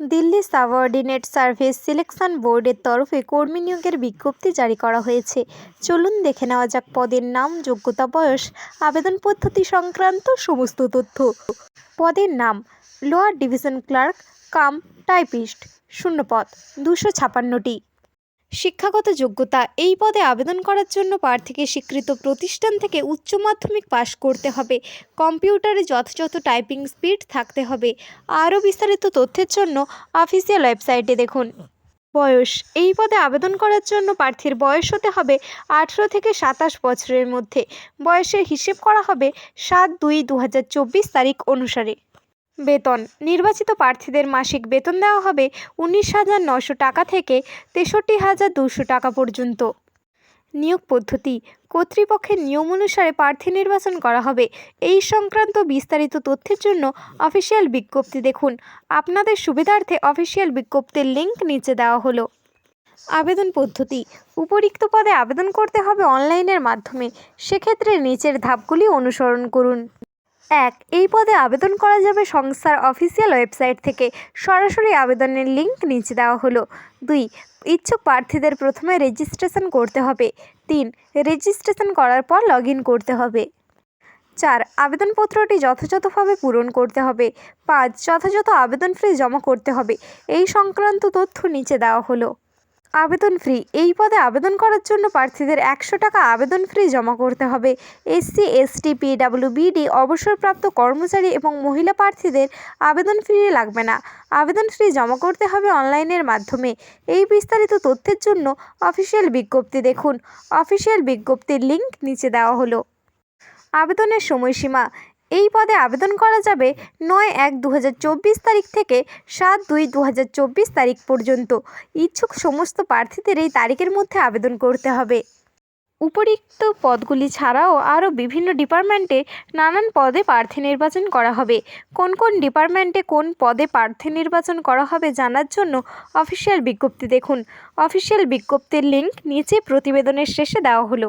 Delhi subordinate service selection বোর্ডের তরফে কর্মী নিয়োগের বিজ্ঞপ্তি জারি করা হয়েছে। চলুন দেখে নেওয়া যাক পদের নাম, যোগ্যতা, বয়স, আবেদন পদ্ধতি সংক্রান্ত সমস্ত তথ্য। পদের নাম, lower division clerk, cum, typist শূন্য পদ দুশো ছাপান্নটি। শিক্ষাগত যোগ্যতা এই পদে আবেদন করার জন্য প্রার্থীকে স্বীকৃত প্রতিষ্ঠান থেকে উচ্চ মাধ্যমিক পাশ করতে হবে। কম্পিউটারে যথাযথ টাইপিং স্পিড থাকতে হবে। আরও বিস্তারিত তথ্যের জন্য অফিসিয়াল ওয়েবসাইটে দেখুন। বয়স, এই পদে আবেদন করার জন্য প্রার্থীর বয়স হতে হবে আঠেরো থেকে সাতাশ বছরের মধ্যে। বয়সের হিসেব করা হবে সাত দুই দু তারিখ অনুসারে। বেতন। নির্বাচিত প্রার্থীদের মাসিক বেতন দেওয়া হবে উনিশ হাজার নশো টাকা থেকে তেষট্টি হাজার দুশো টাকা পর্যন্ত। নিয়োগ পদ্ধতি। কর্তৃপক্ষের নিয়ম অনুসারে প্রার্থী নির্বাচন করা হবে। এই সংক্রান্ত বিস্তারিত তথ্যের জন্য অফিসিয়াল বিজ্ঞপ্তি দেখুন। আপনাদের সুবিধার্থে অফিসিয়াল বিজ্ঞপ্তির লিঙ্ক নিচে দেওয়া হলো। আবেদন পদ্ধতি। উপরিক্ত পদে আবেদন করতে হবে অনলাইনের মাধ্যমে। সেক্ষেত্রে নিচের ধাপগুলি অনুসরণ করুন। এক, এই পদে আবেদন করা যাবে সংস্থার অফিসিয়াল ওয়েবসাইট থেকে। সরাসরি আবেদনের লিঙ্ক নিচে দেওয়া হলো। দুই, ইচ্ছুক প্রার্থীদের প্রথমে রেজিস্ট্রেশন করতে হবে। তিন রেজিস্ট্রেশন করার পর লগ করতে হবে। চার, আবেদনপত্রটি যথাযথভাবে পূরণ করতে হবে। পাঁচ, যথাযথ আবেদন ফি জমা করতে হবে। এই সংক্রান্ত তথ্য নিচে দেওয়া হলো। আবেদন ফ্রি এই পদে আবেদন করার জন্য প্রার্থীদের একশো টাকা আবেদন ফ্রি জমা করতে হবে। এসসি এসটি পিডাব্লিউবিডি অবসরপ্রাপ্ত কর্মচারী এবং মহিলা প্রার্থীদের আবেদন ফি লাগবে না। আবেদন ফ্রি জমা করতে হবে অনলাইনের মাধ্যমে। এই বিস্তারিত তথ্যের জন্য অফিসিয়াল বিজ্ঞপ্তি দেখুন। অফিসিয়াল বিজ্ঞপ্তির লিঙ্ক নিচে দেওয়া হলো। আবেদনের সময়সীমা এই পদে আবেদন করা যাবে নয় এক দু তারিখ থেকে সাত দুই দু তারিখ পর্যন্ত। ইচ্ছুক সমস্ত প্রার্থীদের এই তারিখের মধ্যে আবেদন করতে হবে। উপরিক্ত পদগুলি ছাড়াও আরও বিভিন্ন ডিপার্টমেন্টে নানান পদে প্রার্থী নির্বাচন করা হবে। কোন কোন ডিপার্টমেন্টে কোন পদে প্রার্থী নির্বাচন করা হবে জানার জন্য অফিসিয়াল বিজ্ঞপ্তি দেখুন। অফিসিয়াল বিজ্ঞপ্তির লিঙ্ক নিচে প্রতিবেদনের শেষে দেওয়া হলো।